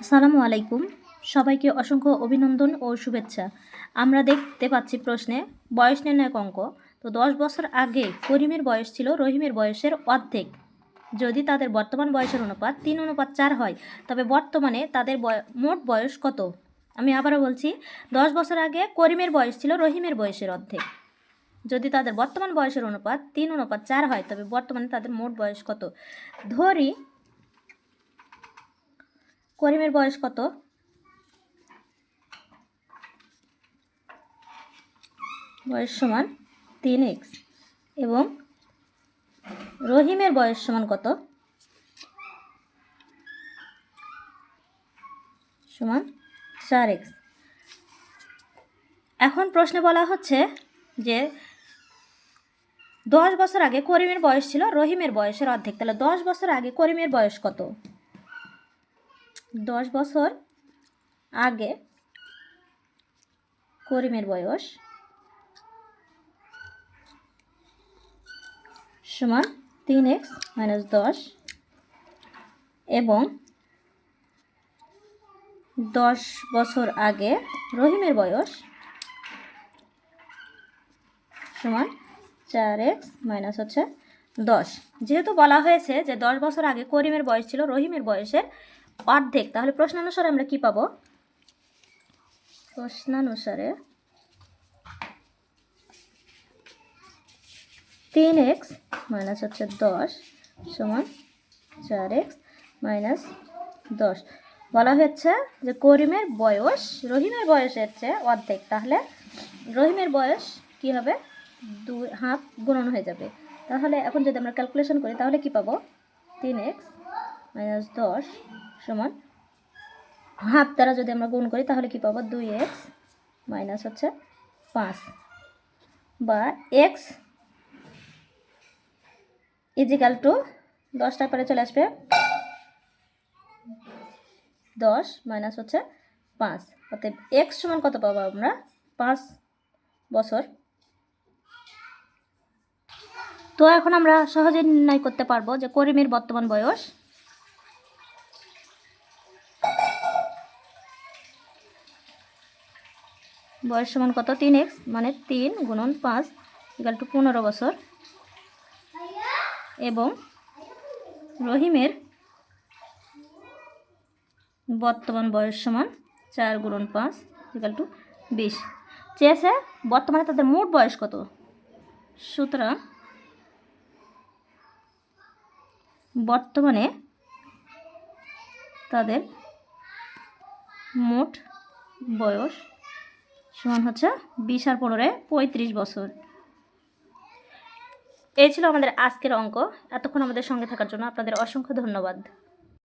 আসসালামু আলাইকুম। সবাইকে অসংখ্য অভিনন্দন ও শুভেচ্ছা। আমরা দেখতে পাচ্ছি প্রশ্নে, বয়স নির্ণায়ক অঙ্ক। তো দশ বছর আগে করিমের বয়স ছিল রহিমের বয়সের অর্ধেক। যদি তাদের বর্তমান বয়সের অনুপাত তিন অনুপাত চার হয়, তবে বর্তমানে তাদের মোট বয়স কত? আমি আবারও বলছি, দশ বছর আগে করিমের বয়স ছিল রহিমের বয়সের অর্ধেক। যদি তাদের বর্তমান বয়সের অনুপাত তিন অনুপাত চার হয়, তবে বর্তমানে তাদের মোট বয়স কত? ধরি করিমের বয়স কত? বয়স সমান তিন এক্স এবং রহিমের বয়স সমান কত? সমান চার এক্স এখন প্রশ্নে বলা হচ্ছে যে দশ বছর আগে করিমের বয়স ছিল, রহিমের বয়সের অর্ধেক। তাহলে দশ বছর আগে করিমের বয়স কত? দশ বছর আগে করিমের বয়স সমান তিন এক্স মাইনাস দশ এবং দশ বছর আগে রহিমের বয়স সমান চার এক্স মাইনাস হচ্ছে দশ। যেহেতু বলা হয়েছে যে দশ বছর আগে করিমের বয়স ছিল, রহিমের বয়সের অর্ধেক। তাহলে প্রশ্নানুসারে আমরা কি পাবো? প্রশ্নানুসারে তিন এক্স মাইনাস হচ্ছে দশ সমান চার এক্স মাইনাস দশ। বলা হচ্ছে যে করিমের বয়স, রহিমের বয়সের চেয়ে অর্ধেক। তাহলে রহিমের বয়স কি হবে? দুই হাফ গুণন হয়ে যাবে। তাহলে এখন যদি আমরা ক্যালকুলেশন করি, তাহলে কি পাবো? তিন এক্স মাইনাস দশ সমান। হাফ দ্বারা যদি আমরা গুণ করি, তাহলে কি পাবো? দুই এক্স মাইনাস হচ্ছে পাঁচ। বা এক্স ইজিক্যাল টু দশটার পরে চলে আসবে দশ মাইনাস হচ্ছে পাঁচ। অতএব এক্স সমান কত পাবো আমরা? পাঁচ বছর। তো এখন আমরা সহজে নির্ণয় করতে পারব যে করিমের বর্তমান বয়স বয়স সমান কত? তিন এক্স মানে তিন গুণন পাঁচ ইকাল টু পনেরো বছর। এবং রহিমের বর্তমান বয়স সমান চার গুণন পাঁচ ইকাল টু বিশ। চেয়েছে বর্তমানে তাদের মোট বয়স কত? সুতরাং বর্তমানে তাদের মোট বয়স সমান হচ্ছে বিশ আর পনেরো পঁয়ত্রিশ বছর। এই ছিল আমাদের আজকের অঙ্ক। এতক্ষণ আমাদের সঙ্গে থাকার জন্য আপনাদের অসংখ্য ধন্যবাদ।